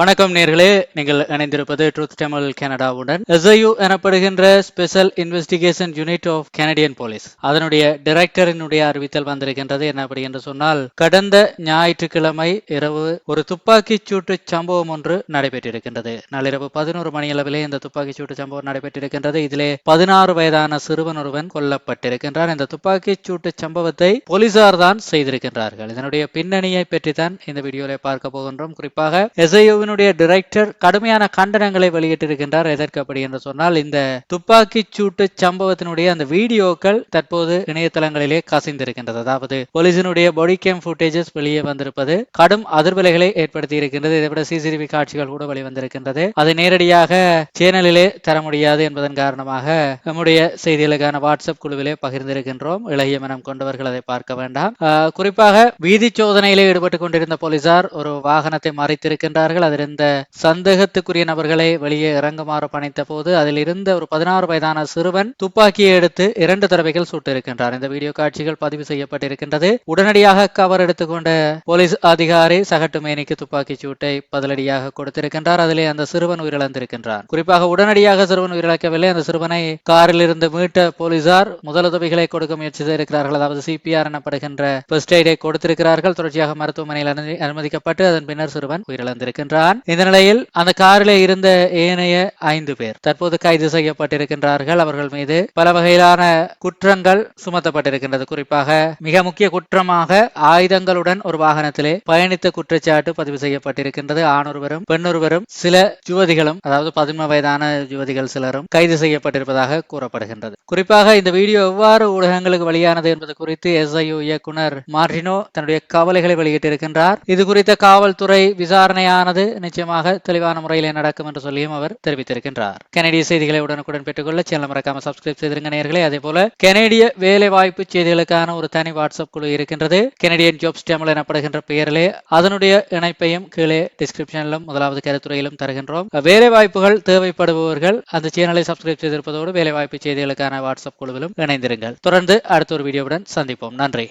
வணக்கம் நேர்களே. நீங்கள் இணைந்திருப்பது ட்ரூத் தமிழ் கனடாவுடன் எஸ்ஐயு எனப்படுகின்ற special investigation unit of Canadian police அதனுடைய டைரக்டரினுடைய அறிவித்தல் வந்திருக்கின்றது என்ன அப்படி என்று சொன்னால் கடந்த ஞாயிற்றுக்கிழமை இரவு ஒரு துப்பாக்கிச் சூட்டு சம்பவம் ஒன்று நடைபெற்றிருக்கின்றது. நள்ளிரவு பதினோரு மணியளவிலே இந்த துப்பாக்கிச் சூட்டு சம்பவம் நடைபெற்றிருக்கின்றது. இதிலே பதினாறு வயதான சிறுவன் ஒருவன் கொல்லப்பட்டிருக்கின்றான். இந்த துப்பாக்கிச் சூட்டு சம்பவத்தை போலீசார் தான் செய்திருக்கின்றார்கள். இதனுடைய பின்னணியை பற்றி தான் இந்த வீடியோவில் பார்க்க போகின்றோம். குறிப்பாக எஸ்ஐயு குழுவினுடைய டைரக்டர் கடுமையான கண்டனங்களை வெளியிட்டிருக்கின்றார் எதற்கு அப்படி என்று சொன்னால் இந்த துப்பாக்கி சூட்டு சம்பவத்தினுடைய அந்த வீடியோக்கள் தற்போது இணையதளங்களிலே கசிந்திருக்கின்றது. அதாவது போலீசினுடைய பாடி கேம் ஃபுட்டேஜஸ் வெளியே வந்திருப்பது கடும் அதிர்வலைகளை ஏற்படுத்தி இருக்கின்றது இதை விட சிசிடிவி காட்சிகள் கூட வெளிவந்திருக்கின்றது. அதை நேரடியாக சேனலிலே தர முடியாது என்பதன் காரணமாக நம்முடைய செய்திகளுக்கான வாட்ஸ்அப் குழுவிலே பகிர்ந்திருக்கின்றோம். இளைய மனம் கொண்டவர்கள் அதை பார்க்க வேண்டாம். குறிப்பாக வீதி சோதனையிலே ஈடுபட்டுக் கொண்டிருந்த போலீசார் ஒரு வாகனத்தை மறைத்திருக்கின்றார்கள். இருந்த சந்தேகத்துக்குரிய நபர்களை வெளியே இறங்குமாறு பணித்த போது அதில் இருந்த ஒரு பதினாறு வயதான சிறுவன் துப்பாக்கியை எடுத்து இரண்டு தடவைகள் சுட்டிருக்கின்றார். இந்த வீடியோ காட்சிகள் பதிவு செய்யப்பட்டிருக்கின்றது. உடனடியாக கவர் எடுத்துக்கொண்ட போலீஸ் அதிகாரி சகட்டு மேனிக்கு துப்பாக்கி சூட்டை பதிலடியாக கொடுத்திருக்கின்றார். அதிலே அந்த சிறுவன் உயிரிழந்திருக்கின்றார் குறிப்பாக உடனடியாக சிறுவன் உயிரிழக்கவில்லை. அந்த சிறுவனை காரில் இருந்து மீட்ட போலீசார் முதலுதவிகளை கொடுக்க முயற்சி செய்திருக்கிறார்கள். அதாவது சிபிஆர் எனப்படுகின்ற ஃபர்ஸ்ட் எய்டை கொடுத்திருக்கிறார்கள். தொடர்ச்சியாக மருத்துவமனையில் அனுமதிக்கப்பட்டு அதன் பின்னர் சிறுவன் உயிரிழந்திருக்கின்றார் இருக்கின்றான் இந்த நிலையில் அந்த காரில் இருந்த ஏனைய ஐந்து பேர் தற்போது கைது செய்யப்பட்டிருக்கின்றார்கள். அவர்கள் மீது பல வகையிலான குற்றங்கள் சுமத்தப்பட்டிருக்கின்றது. குறிப்பாக மிக முக்கிய குற்றமாக ஆயுதங்களுடன் ஒரு வாகனத்திலே பயணித்த குற்றச்சாட்டு பதிவு செய்யப்பட்டிருக்கின்றது. ஆணொருவரும் பெண்ணொருவரும் சில யுவதிகளும் அதாவது பதிமூணு வயதான யுவதிகள் சிலரும் கைது செய்யப்பட்டிருப்பதாக கூறப்படுகின்றது. குறிப்பாக இந்த வீடியோ எவ்வாறு ஊடகங்களுக்கு வெளியானது என்பது குறித்து எஸ்ஐயு இயக்குனர் மார்டினோ தன்னுடைய கவலைகளை வெளியிட்டிருக்கின்றார். இது குறித்த காவல்துறை விசாரணையானது நிச்சயமாக தெளிவான முறையிலே நடக்கும் என்று சொல்லியும் அவர் தெரிவித்திருக்கின்றார். கனடிய செய்திகளை உடனுக்குடன் பெற்றுக்கொள்ள சேனல் மறக்காம சப்ஸ்கிரைப் செய்திருங்க நேர்களே. அதே போல கனடிய வேலை வாய்ப்பு செய்திகளுக்கான ஒரு தனி வாட்ஸ்அப் குழு இருக்கின்றது. கனடியன் ஜாப்ஸ் டேமல் எனப்படுகின்ற பெயரிலே அதனுடைய இணைப்பையும் கீழே டிஸ்கிரிப்ஷனிலும் முதலாவது கருத்துறையிலும் தருகின்றோம். வேலை வாய்ப்புகள் தேவைப்படுபவர்கள் அந்த சேனலை சப்ஸ்கிரைப் செய்திருப்பதோடு வேலை வாய்ப்பு செய்திகளுக்கான வாட்ஸ்அப் குழுவிலும் இணைந்திருங்கள். தொடர்ந்து அடுத்த ஒரு வீடியோவுடன் சந்திப்போம். நன்றி.